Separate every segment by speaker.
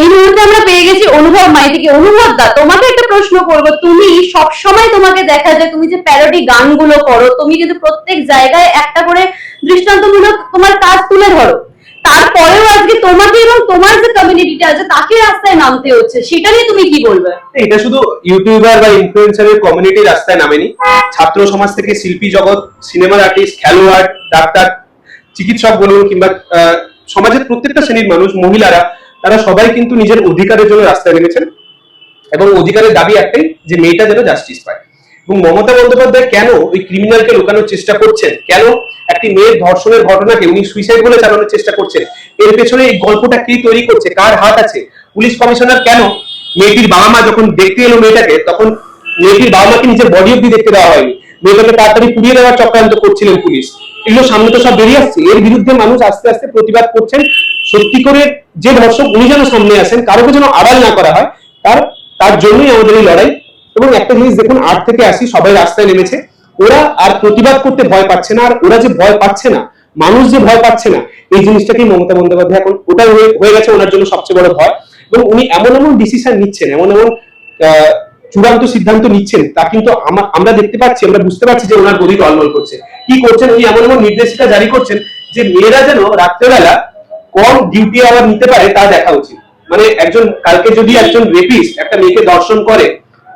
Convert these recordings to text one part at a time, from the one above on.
Speaker 1: এই মুহূর্তে আমরা পেয়ে গেছি অনুভব মাইতিকে। অনুভব দা তোমাকে একটা প্রশ্ন করব। তুমি সব সময় তোমাকে দেখা যায়, তুমি যে প্যারোডি গানগুলো করো, তুমি কিন্তু প্রত্যেক জায়গায় একটা করে দৃষ্টান্তমূলক তোমার কাজ তুলে ধরো। তারপরেও আজকে তোমাকে এবং তোমার যে কমিউনিটিটা আছে, তাকে রাস্তায় নামতে হচ্ছে। সেটা নিয়ে তুমি কি বলবে?
Speaker 2: এটা শুধু ইউটিউবার বা ইনফ্লুয়েন্সারের কমিউনিটি রাস্তায় নামেনি। ছাত্র সমাজ থেকে শিল্পী জগৎ সিনেমার আর্টিস্ট খেলোয়াড়, ডাক্তার, চিকিৎসক বলুন কিংবা সমাজের প্রত্যেকটা শ্রেণির মানুষ, মহিলারা তারা সবাই কিন্তু নিজের অধিকারের জন্য রাস্তায় নেমেছেন এবং অধিকারের দাবি একটাই যে মেয়েটা যেন জাস্টিস পায়। এবং মমতা বন্দ্যোপাধ্যায় কেন ওই ক্রিমিনালকে লুকানোর চেষ্টা করছেন? কেন একটি মেয়ের ধর্ষণের ঘটনাকে উনি সুইসাইড বলে চালানোর চেষ্টা করছেন? এর পেছনে এই গল্পটা কি তৈরি করছে? কার হাত আছে? পুলিশ কমিশনার কেন মেয়েটির বাবা মা যখন দেখতে এলো মেয়েটাকে, তখন মেয়েটির বাবা মাকে নিজের বডি অব্দি দেখতে দেওয়া হয়নি। মেয়েটাকে তাড়াতাড়ি পুড়িয়ে দেওয়ার চক্রান্ত করছিলেন পুলিশ। এগুলো সামনে তো সব বেরিয়ে আসছে। এর বিরুদ্ধে মানুষ আস্তে আস্তে প্রতিবাদ করছেন। সত্যি করে যে ধর্ষক, উনি যেন সামনে আসেন, কারোকে যেন আড়াল না করা হয়, তার তার জন্যই আমাদের এই লড়াই। এবং একটা জিনিস দেখুন, আট থেকে আসি সবাই রাস্তায় নেমেছে। ওরা আর প্রতিবাদ করতে ভয় পাচ্ছে না, আর ওরা যে ভয় পাচ্ছে না, মানুষ যে ভয় পাচ্ছে না, এই জিনিসটাকেই মমতা বন্দ্যোপাধ্যায় এখন ওটাই হয়ে- গেছে ওনার জন্য সবচেয়ে বড় ভয়। এবং উনি এমন এমন ডিসিশন নিচ্ছেন, এমন এমন চূড়ান্ত সিদ্ধান্ত নিচ্ছেন, তা কিন্তু আমরা দেখতে পাচ্ছি, আমরা বুঝতে পারছি যে ওনার গদি টলমল করছে। কি করছেন? উনি এমন এমন নির্দেশিকা জারি করছেন যে মেয়েরা যেন রাত্রেবেলা কম ডিউটি আওয়ার নিতে পারে, তা দেখা উচিত। মানে একজন, কালকে যদি একজন রেপিস্ট একটা মেয়েকে দর্শন করে,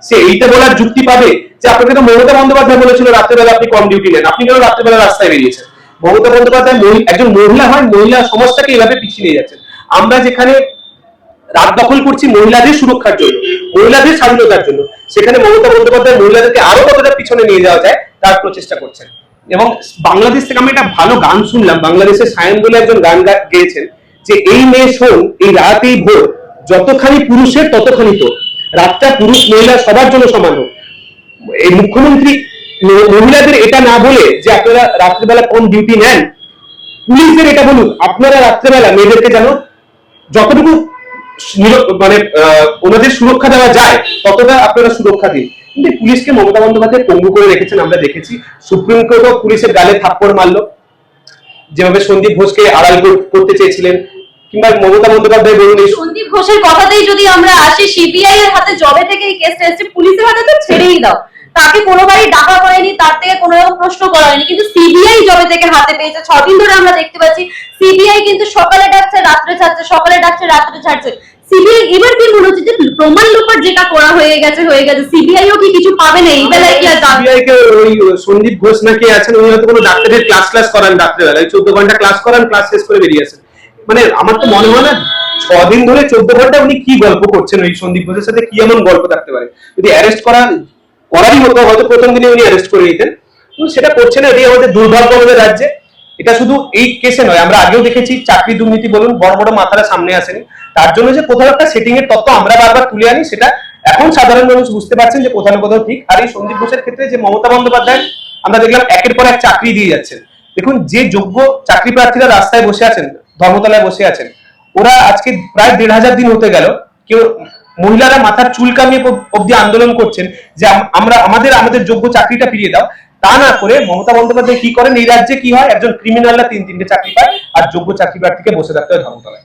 Speaker 2: সে এইটা বলার যুক্তি পাবে যে আপনাকে তো মমতা বন্দ্যোপাধ্যায় বলেছিল রাত্রেবেলা আপনি কম ডিউটি নেন। আপনি কেন রাত্রেবেলা রাস্তায় বেরিয়েছেন? মমতা বন্দ্যোপাধ্যায় একজন মহিলা হয়, মহিলা সমাজটাকে এভাবে পিছিয়ে নিয়ে যাচ্ছেন। আমরা যেখানে রাত দখল করছি মহিলাদের সুরক্ষার জন্য, মহিলাদের স্বাধীনতার জন্য। সেখানে মমতা বন্দ্যোপাধ্যায় মহিলাদেরকে আরও কতটা পিছনে নিয়ে যাওয়া যায়, তার প্রচেষ্টা করছেন। এবং বাংলাদেশ থেকে আমি একটা ভালো গান শুনলাম, বাংলাদেশের সায়ন বলে একজন গান গেয়েছেন যে, এই মেয়ে শোন, এই রাত এই ভোর, যতখানি পুরুষের ততখানি তো রাতটা পুরুষ মহিলা সবার জন্য সমান হোক। এই মুখ্যমন্ত্রী মহিলাদের এটা না বলে যে, আপনারা রাত্রিবেলা কোন ডিউটি নেন পুলিশদের এটা বলুন আপনারা রাত্রেবেলা মেয়েদেরকে যেন যতটুকু মানে ওনাদের সুরক্ষা দেওয়া যায়, ততটা আপনারা সুরক্ষা দিন। কিন্তু পুলিশকে মমতা বন্দ্যোপাধ্যায় পঙ্গু করে রেখেছেন, আমরা দেখেছি। সুপ্রিম কোর্টও পুলিশের গালে থাপ্পড় মারলো। যেভাবে সন্দীপ ঘোষকে আড়াল করতে চেয়েছিলেন, কিংবা মমতা বন্দ্যোপাধ্যায় বলুন
Speaker 1: সন্দীপ ঘোষের কথাতেই যদি আমরা আসি, সিবিআই এর হাতে জবে থেকে এই কেসটা এসেছে, পুলিশের হাতে তো ছেড়েই দাও। তাকে কোনোবারই ডাকা হয়নি তার থেকে কোনো প্রশ্ন করা হয়নি। কিন্তু সিবিআই জবে থেকে হাতে পেয়েছে, ছদিন ধরে আমরা দেখতে পাচ্ছি, সিবিআই কিন্তু সকালে ডাকছে, রাত্রে ছাড়ছে, সকালে ডাকছে, রাত্রে ছাড়ছে। এবার কি মনে হচ্ছে যে প্রমাণ লোপাট যেটা করা হয়ে গেছে হয়ে গেছে সিবিআই ও কি কিছু পাবে না? এই বেলায় কি আর
Speaker 2: CBI কে ওই সন্দীপ ঘোষ নাকি আছেন উনি হয়তো কোনো ডাক্তারের ক্লাস ক্লাস করান রাত্রেবেলায় চোদ্দ ঘণ্টা ক্লাস করান ক্লাস শেষ করে বেরিয়ে আসেন। মানে আমার তো মনে হয় না ছদিন ধরে চোদ্দ ঘণ্টা উনি কি গল্প করছেন ওই সন্দীপ ঘোষের সাথে? কি এমন গল্প থাকতে পারে? যদি অ্যারেস্ট করা করারই হতো হয়তো প্রথম দিনে উনি অ্যারেস্ট করে নিতেন। সেটা করছে না এটাই আমাদের দুর্ভাগ্য আমাদের রাজ্যে। এটা শুধু এই কেসে নয়, আমরা আগেও দেখেছি, চাকরি দুর্নীতি বলুন বড় বড় মাথারা সামনে আসেনি। তার জন্য যে কোথাও একটা সেটিং এর তত্ত্ব আমরা বারবার তুলে আনি, সেটা এখন সাধারণ মানুষ বুঝতে পারছেন যে কোথাও না কোথাও ঠিক। আর এই সন্দীপ ঘোষের ক্ষেত্রে যে মমতা বন্দ্যোপাধ্যায়, আমরা দেখলাম একের পর এক চাকরি দিয়ে যাচ্ছেন। দেখুন, যে যোগ্য চাকরি প্রার্থীরা রাস্তায় বসে আছেন, ধর্মতলায় বসে আছেন, ওরা আজকে প্রায় দেড় হাজার দিন হতে গেল, কেউ মহিলারা মাথার চুল কামিয়ে অবধি আন্দোলন করছেন যে আমরা আমাদের আমাদের যোগ্য চাকরিটা ফিরিয়ে দাও। তা না করে মমতা বন্দ্যোপাধ্যায় কি করেন? এই রাজ্যে কি হয়? একজন ক্রিমিনালরা তিন তিনটে চাকরি পায় আর যোগ্য চাকরি প্রার্থীকে বসে থাকতে হয় ধর্মতলায়।